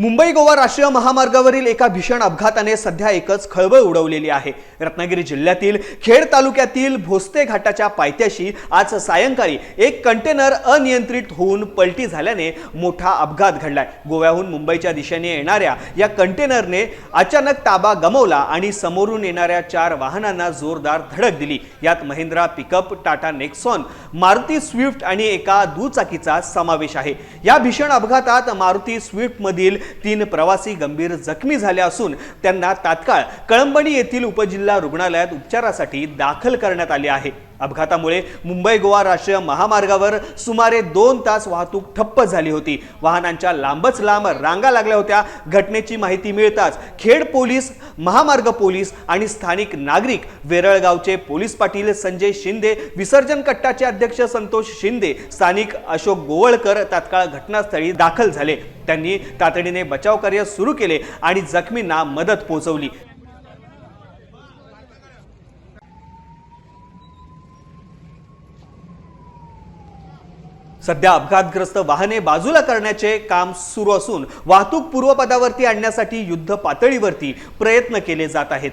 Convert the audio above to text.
मुंबई गोवा राष्ट्रीय महामार्गावरील एका भीषण अपघाताने सध्या एकच खळबळ उडवलेली आहे. रत्नागिरी जिल्ह्यातील खेड तालुक्यातील भोसते घाटाच्या पायथ्याशी आज सायंकाळी एक कंटेनर अनियंत्रित होऊन पलटी झाल्याने मोठा अपघात घडलाय. गोव्याहून मुंबईच्या दिशेने येणाऱ्या या कंटेनरने अचानक ताबा गमवला आणि समोरून येणाऱ्या चार वाहनांना जोरदार धडक दिली. यात Mahindra pickup Tata Nexon Maruti Swift आणि एका दुचाकीचा समावेश आहे. या भीषण अपघातात मारुती स्विफ्टमधील तीन प्रवासी गंभीर जखमी झाले असून त्यांना तात्काळ कळंबणी येथील उपजिल्हा रुग्णालयात उपचारासाठी दाखल करण्यात आले आहे. अपघातामुळे मुंबई गोवा राष्ट्रीय महामार्गावर सुमारे दोन तास वाहतूक ठप्प झाली होती. वाहनांच्या लांबच लांब रांगा लागल्या होत्या. घटनेची माहिती मिळताच खेड पोलीस महामार्ग पोलीस आणि स्थानिक नागरिक वेरळगावचे पोलीस पाटील संजय शिंदे विसर्जन कट्टाचे अध्यक्ष संतोष शिंदे स्थानिक अशोक गोवळकर तात्काळ घटनास्थळी दाखल झाले. त्यांनी तातडीने बचाव कार्य सुरू केले आणि जखमींना मदत पोहोचवली. सध्या अपघातग्रस्त वाहने बाजूला करण्याचे काम सुरू असून वाहतूक पूर्वपदावरती आणण्यासाठी युद्ध पातळीवरती प्रयत्न केले जात आहेत.